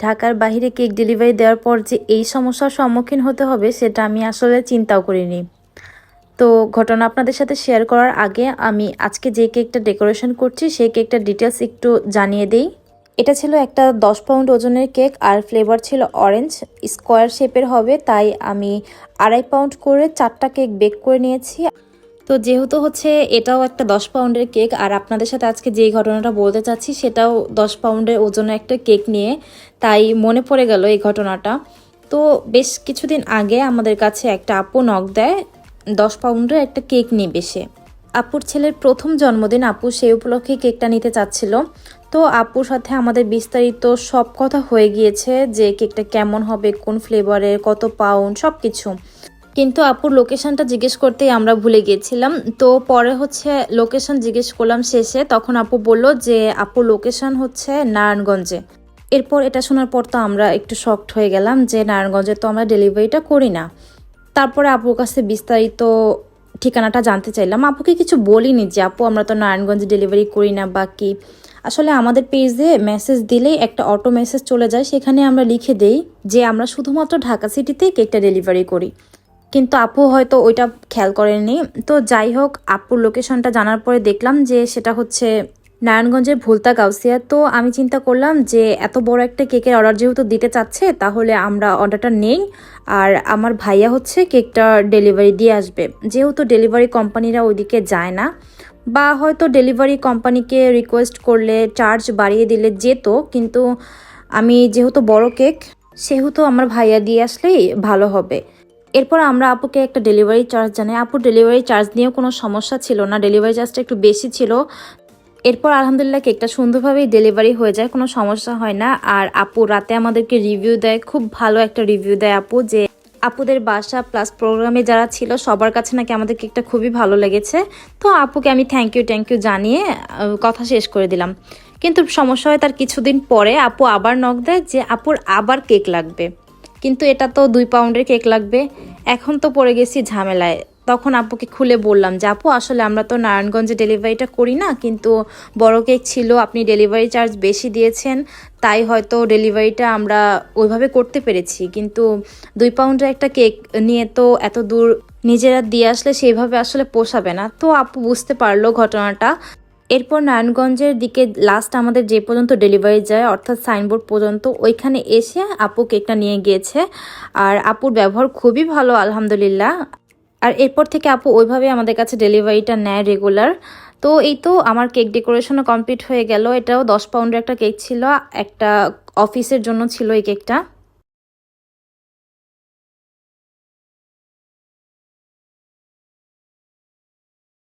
ঢাকার বাইরে cake delivery দেওয়ার পর যে এই সমস্যার সম্মুখীন হতে হবে সেটা আমি আসলে চিন্তাও করিনি। তো ঘটনা আপনাদের সাথে শেয়ার করার আগে আমি আজকে যে কেকটা ডেকোরেশন করছি সেই কেকটার ডিটেলস একটু জানিয়ে দিই। এটা ছিল একটা দশ পাউন্ড ওজনের কেক আর ফ্লেভার ছিল অরেঞ্জ, স্কোয়ার শেপের হবে, তাই আমি আড়াই পাউন্ড করে চারটা কেক বেক করে নিয়েছি। তো যেহেতু হচ্ছে এটাও একটা দশ পাউন্ডের কেক, আর আপনাদের সাথে আজকে যেই ঘটনাটা বলতে চাচ্ছি সেটাও দশ পাউন্ডের ওজনে একটা কেক নিয়ে, তাই মনে পড়ে গেল এই ঘটনাটা। তো বেশ কিছুদিন আগে আমাদের কাছে একটা আপু নখ দেয়, দশ পাউন্ডের একটা কেক নিয়ে সে আপুর ছেলের প্রথম জন্মদিন আপু সেই উপলক্ষে কেকটা নিতে চাচ্ছিল। তো আপুর সাথে আমাদের বিস্তারিত সব কথা হয়ে গিয়েছে যে কেকটা কেমন হবে, কোন ফ্লেভারের কত পাউন্ড সব কিছু কিন্তু আপুর লোকেশনটা জিজ্ঞেস করতেই আমরা ভুলে গিয়েছিলাম। তো পরে হচ্ছে লোকেশন জিজ্ঞেস করলাম শেষে, তখন আপু বলল যে আপুর লোকেশন হচ্ছে নারায়ণগঞ্জে। এরপর এটা শোনার পর তো আমরা একটু শক্ট হয়ে গেলাম যে নারায়ণগঞ্জে তো আমরা ডেলিভারিটা করি না। তারপরে আপুর কাছে বিস্তারিত ঠিকানাটা জানতে চাইলাম। আপুকে কিছু বলিনি যে আপু, আমরা তো নারায়ণগঞ্জে ডেলিভারি করি না বা কি? আসলে আমাদের পেজে মেসেজ দিলেই একটা অটো মেসেজ চলে যায়, সেখানে আমরা লিখে দেই যে আমরা শুধুমাত্র ঢাকা সিটিতে কেকটা ডেলিভারি করি। কিন্তু আপু হয়তো ওইটা খেয়াল করেননি। তো যাই হোক, আপুর লোকেশনটা জানার পরে দেখলাম যে সেটা হচ্ছে নারায়ণগঞ্জের ভুলতা গাউসিয়া। তো আমি চিন্তা করলাম যে এত বড় একটা কেকের অর্ডার যেহেতু দিতে চাচ্ছে, তাহলে আমরা অর্ডারটা নেই। আর আমার ভাইয়া হচ্ছে কেকটা ডেলিভারি দিয়ে আসবে। যেহেতু ডেলিভারি কোম্পানিরা ওইদিকে যায় না, বা হয়তো ডেলিভারি কোম্পানিকে রিকোয়েস্ট করলে চার্জ বাড়িয়ে দিলে যেত, কিন্তু আমি যেহেতু বড় কেক, সেহেতু আমার ভাইয়া দিয়ে আসলেই ভালো হবে। এরপর আমরা আপুকে একটা ডেলিভারি চার্জ জানাই। আপুর ডেলিভারি চার্জ নিয়েও কোনো সমস্যা ছিল না ডেলিভারি চার্জটা একটু বেশি ছিল। এরপর আলহামদুলিল্লাহ কেকটা সুন্দরভাবেই ডেলিভারি হয়ে যায়, কোনো সমস্যা হয় না। আর আপু রাতে আমাদেরকে রিভিউ দেয়, খুব ভালো একটা রিভিউ দেয় আপু যে আপুদের বাসা প্লাস প্রোগ্রামে যারা ছিল, সবার কাছে নাকি আমাদের কেকটা খুবই ভালো লেগেছে। তো আপুকে আমি থ্যাংক ইউ থ্যাংক ইউ জানিয়ে কথা শেষ করে দিলাম। কিন্তু সমস্যা হয় তার কিছুদিন পরে আপু আবার নক দেয় যে আপুর আবার কেক লাগবে। কিন্তু এটা তো দুই পাউন্ডের কেক লাগবে। এখন তো পড়ে গেছি ঝামেলায়। তখন আপুকে খুলে বললাম যে, আপু, আসলে আমরা তো নারায়ণগঞ্জে ডেলিভারিটা করি না, কিন্তু বড় কেক ছিল, আপনি ডেলিভারি চার্জ বেশি দিয়েছেন, তাই হয়তো ডেলিভারিটা আমরা ওইভাবে করতে পেরেছি। কিন্তু দুই পাউন্ডের একটা কেক নিয়ে তো এত দূর নিজেরা দিয়ে আসলে সেইভাবে আসলে পোষাবে না। তো আপু বুঝতে পারল ঘটনাটা। এরপর নারায়ণগঞ্জের দিকে লাস্ট আমাদের যে পর্যন্ত ডেলিভারি যায়, অর্থাৎ সাইনবোর্ড পর্যন্ত, ওইখানে এসে আপু কেকটা নিয়ে গিয়েছে। আর আপুর ব্যবহার খুবই ভালো, আলহামদুলিল্লাহ। আর এরপর থেকে আপু ওইভাবে আমাদের কাছে ডেলিভারিটা নেয় রেগুলার তো এই তো আমার কেক ডেকোরেশনও কমপ্লিট হয়ে গেল। এটাও দশ পাউন্ডের একটা কেক ছিল। একটা অফিসের জন্য ছিল এই কেকটা